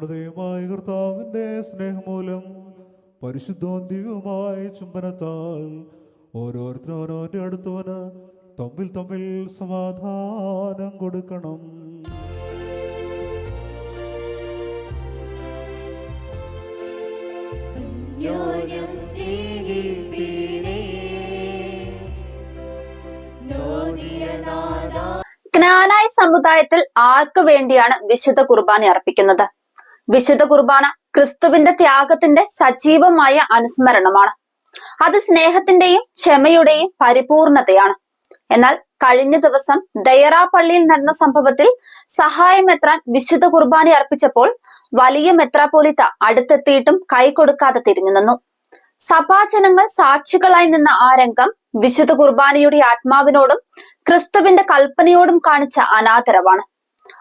ഹൃദയമായ കർത്താവിന്റെ സ്നേഹമൂലം ദിവ്യവുമായ ചുംബനത്താൽ ഓരോരുത്തരും ഓരോരുടെ അടുത്തവന് തമ്മിൽ തമ്മിൽ സമാധാനം കൊടുക്കണം. ജ്ഞാനായ സമുദായത്തിൽ ആർക്കു വേണ്ടിയാണ് വിശുദ്ധ കുർബാന അർപ്പിക്കുന്നത്? വിശുദ്ധ കുർബാന ക്രിസ്തുവിന്റെ ത്യാഗത്തിന്റെ സജീവമായ അനുസ്മരണമാണ്. അത് സ്നേഹത്തിന്റെയും ക്ഷമയുടെയും പരിപൂർണതയാണ്. എന്നാൽ കഴിഞ്ഞ ദിവസം ദയറാ പള്ളിയിൽ നടന്ന സംഭവത്തിൽ സഹായമെത്രാൻ വിശുദ്ധ കുർബാന അർപ്പിച്ചപ്പോൾ വലിയ മെത്രാപോലിത്ത അടുത്തെത്തിയിട്ടും കൈ കൊടുക്കാതെ തിരിഞ്ഞു നിന്നു. സഭാജനങ്ങൾ സാക്ഷികളായി നിന്ന ആ രംഗം വിശുദ്ധ കുർബാനയുടെ ആത്മാവിനോടും ക്രിസ്തുവിന്റെ കൽപ്പനയോടും കാണിച്ച അനാദരവാണ്.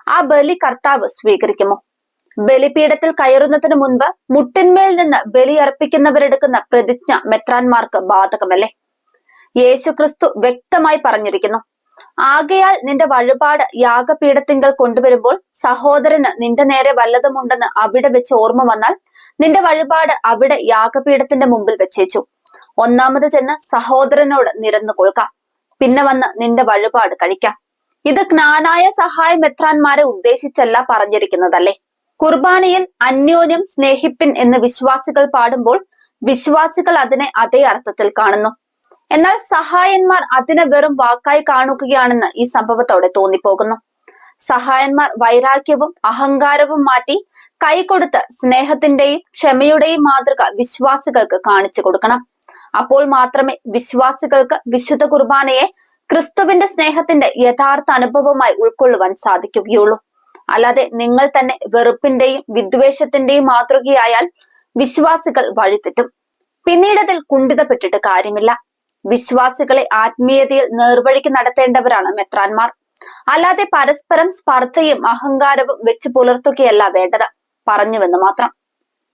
ആ ബലി കർത്താവ് സ്വീകരിക്കുമോ? ബലിപീഠത്തിൽ കയറുന്നതിന് മുൻപ് മുട്ടിന്മേൽ നിന്ന് ബലിയർപ്പിക്കുന്നവരെടുക്കുന്ന പ്രതിജ്ഞ മെത്രാന്മാർക്ക് ബാധകമല്ലേ? യേശു ക്രിസ്തു വ്യക്തമായി പറഞ്ഞിരിക്കുന്നു ആകയാൽ നിന്റെ വഴിപാട് യാഗപീഠത്തിങ്കൽ കൊണ്ടുവരുമ്പോൾ സഹോദരന് നിന്റെ നേരെ വല്ലതുമുണ്ടെന്ന് അവിടെ വെച്ച് ഓർമ്മ വന്നാൽ നിന്റെ വഴിപാട് അവിടെ യാഗപീഠത്തിന്റെ മുമ്പിൽ വെച്ചേച്ചു. ഒന്നാമത് ചെന്ന് സഹോദരനോട് നിരന്നു കൊള്ളുക പിന്നെ വന്ന് നിന്റെ വഴിപാട് കഴിക്കാം. ഇത് ജ്ഞാനായ സഹായ മെത്രാന്മാരെ ഉദ്ദേശിച്ചല്ല പറഞ്ഞിരിക്കുന്നതല്ലേ? കുർബാനയിൽ അന്യോന്യം സ്നേഹിപ്പിൻ എന്ന് വിശ്വാസികൾ പാടുമ്പോൾ വിശ്വാസികൾ അതിനെ അതേ അർത്ഥത്തിൽ കാണുന്നു. എന്നാൽ സഹായന്മാർ അതിനെ വെറും വാക്കായി കാണുകയാണെന്ന് ഈ സംഭവത്തോടെ തോന്നിപ്പോകുന്നു. സഹായന്മാർ വൈരാഗ്യവും അഹങ്കാരവും മാറ്റി കൈകൊടുത്ത് സ്നേഹത്തിന്റെയും ക്ഷമയുടെയും മാതൃക വിശ്വാസികൾക്ക് കാണിച്ചു കൊടുക്കണം. അപ്പോൾ മാത്രമേ വിശ്വാസികൾക്ക് വിശുദ്ധ കുർബാനയെ ക്രിസ്തുവിന്റെ സ്നേഹത്തിന്റെ യഥാർത്ഥ അനുഭവമായി ഉൾക്കൊള്ളുവാൻ സാധിക്കുകയുള്ളൂ. അല്ലാതെ നിങ്ങൾ തന്നെ വെറുപ്പിന്റെയും വിദ്വേഷത്തിന്റെയും മാതൃകയായാൽ വിശ്വാസികൾ വഴിതെറ്റും. പിന്നീട് അതിൽ കുണ്ഠിതപ്പെട്ടിട്ട് കാര്യമില്ല. വിശ്വാസികളെ ആത്മീയതയിൽ നേർവഴിക്ക് നടത്തേണ്ടവരാണ് മെത്രാന്മാർ. അല്ലാതെ പരസ്പരം സ്പർദ്ധയും അഹങ്കാരവും വെച്ച് പുലർത്തുകയല്ല വേണ്ടത്. പറഞ്ഞുവെന്ന് മാത്രം.